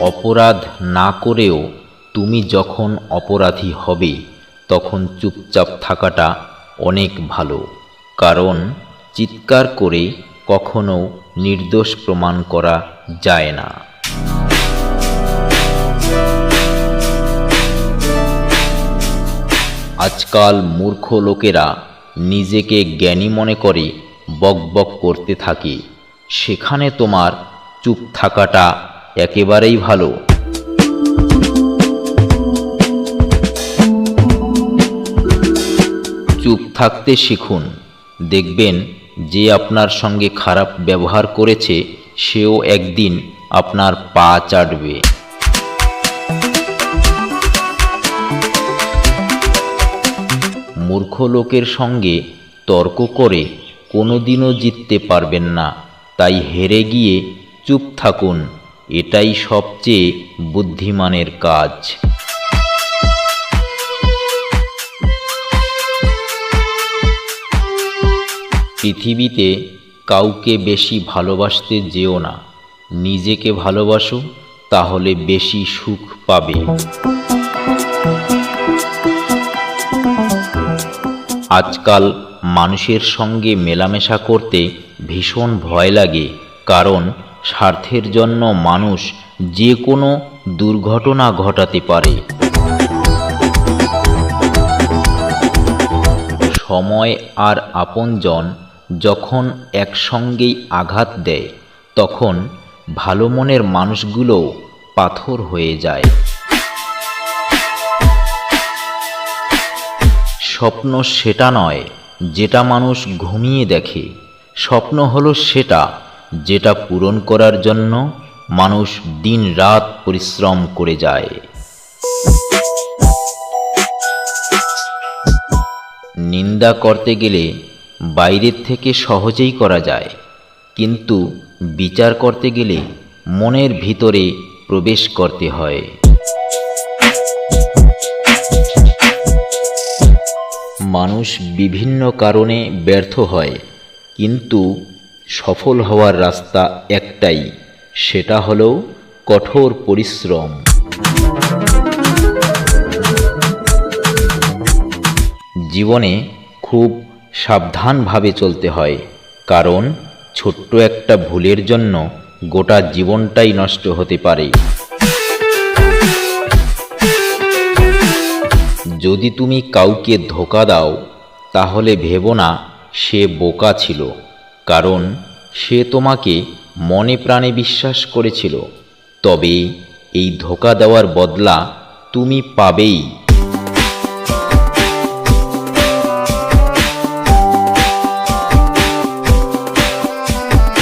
অপরাধ না করেও তুমি যখন অপরাধী হবে, তখন চুপচাপ থাকাটা অনেক ভালো। কারণ চিৎকার করে কখনো নির্দোষ প্রমাণ করা যায় না। আজকাল মূর্খ লোকেরা নিজেকে জ্ঞানী মনে করে বকবক করতে থাকে। সেখানে তোমার চুপ থাকাটা একেবারেই ভালো। চুপ থাকতে শিখুন। দেখবেন যে আপনার সঙ্গে খারাপ ব্যবহার করেছে, সেও একদিন আপনার পা চাটবে। মূর্খ লোকের সঙ্গে তর্ক করে কোনোদিনও জিততে পারবেন না। তাই হেরে গিয়ে চুপ থাকুন। এটাই সবচেয়ে বুদ্ধিমানের কাজ। পৃথিবীতে কাউকে বেশি ভালোবাসতে যেও না। নিজেকে ভালোবাসো, তাহলে বেশি সুখ পাবে। আজকাল মানুষের সঙ্গে মেলামেশা করতে ভীষণ ভয় লাগে, কারণ স্বার্থের জন্য মানুষ যে কোনো দুর্ঘটনা ঘটাতে পারে। সময় আর আপনজন যখন একসঙ্গেই আঘাত দেয়, তখন ভালো মনের মানুষগুলোও পাথর হয়ে যায়। স্বপ্ন সেটা নয়, যেটা মানুষ ঘুমিয়ে দেখে। স্বপ্ন হলো সেটা যেটা পূরণ করার জন্য মানুষ দিন রাত পরিশ্রম করে যায়। নিন্দা করতে গেলে বাইরের থেকে সহজেই করা যায়। কিন্তু বিচার করতে গেলে মনের ভিতরে প্রবেশ করতে হয়। মানুষ বিভিন্ন কারণে ব্যর্থ হয়, কিন্তু সফল হওয়ার রাস্তা একটাই, সেটা হলো কঠোর পরিশ্রম। জীবনে খুব সাবধানভাবে চলতে হয়, কারণ ছোট্ট একটা ভুলের জন্য গোটা জীবনটাই নষ্ট হতে পারে। যদি তুমি কাউকে ধোকা দাও, তাহলে ভেবো না সে বোকা ছিল। কারণ সে তোমাকে মনে প্রাণে বিশ্বাস করেছিল। তবে এই ধোকা দেওয়ার বদলা তুমি পাবেই।